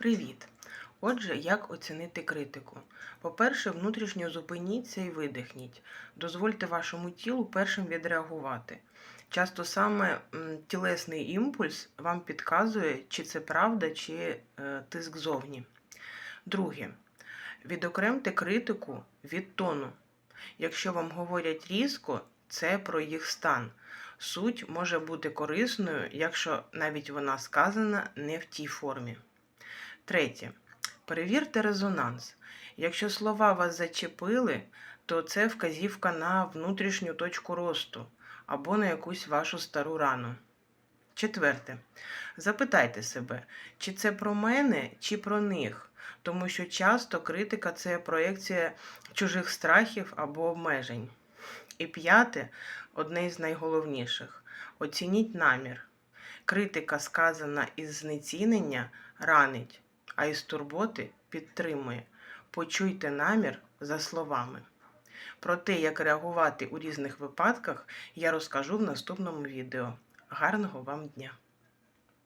Привіт! Отже, як оцінити критику? По-перше, внутрішньо зупиніться і видихніть. Дозвольте вашому тілу першим відреагувати. Часто саме тілесний імпульс вам підказує, чи це правда, чи е, тиск зовні. Друге, відокремте критику від тону. Якщо вам говорять різко, це про їх стан. Суть може бути корисною, якщо навіть вона сказана не в тій формі. Третє. Перевірте резонанс. Якщо слова вас зачепили, то це вказівка на внутрішню точку росту або на якусь вашу стару рану. Четверте. Запитайте себе, чи це про мене, чи про них, тому що часто критика це проєкція чужих страхів або обмежень. І п'яте, одне із найголовніших оцініть намір. Критика, сказана із знецінення, ранить, а із турботи підтримує. Почуйте намір за словами. Про те, як реагувати у різних випадках, я розкажу в наступному відео. Гарного вам дня!